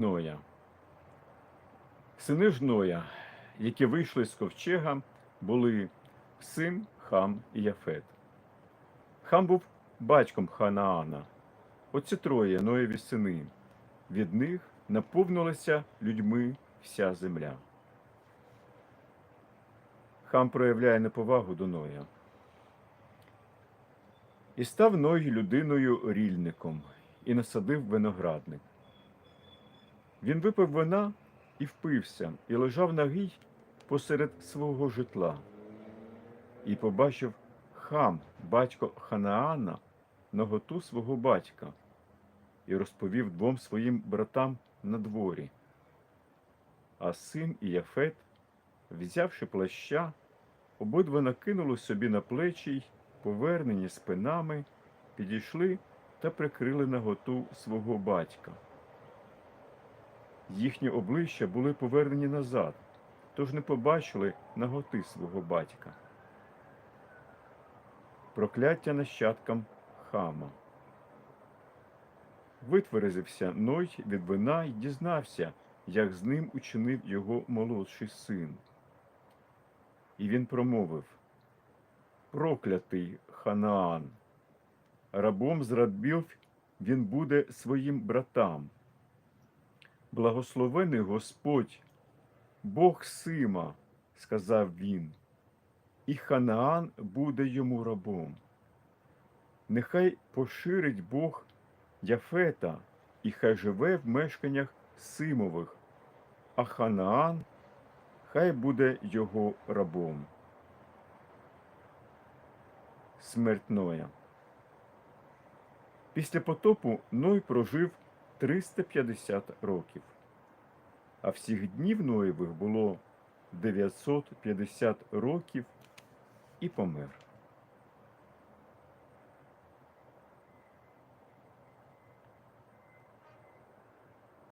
Ноя. Сини ж Ноя, які вийшли з ковчега, були Сим, Хам і Яфет. Хам був батьком Ханаана. Оці троє Ноєві сини. Від них наповнилася людьми вся земля. Хам проявляє неповагу до Ноя. І став Ной людиною рільником, і насадив виноградник. Він випив вина і впився, і лежав нагий посеред свого житла. І побачив хам, батько Ханаана, наготу свого батька, і розповів двом своїм братам на дворі. А син і Яфет, взявши плаща, обидва накинули собі на плечі й, повернені спинами, підійшли та прикрили наготу свого батька. Їхні обличчя були повернені назад, тож не побачили наготи свого батька. Прокляття нащадкам хама. Витверезився Ной від вина й дізнався, як з ним учинив його молодший син. І він промовив Проклятий Ханаан, рабом зрадбів він буде своїм братам. Благословений Господь, Бог Сима, сказав він, і Ханаан буде йому рабом. Нехай поширить Бог Яфета, і хай живе в мешканнях Симових, а Ханаан хай буде його рабом. Смерть. Після потопу Ной прожив 350 років, а всіх днів Ноєвих було 950 років і помер.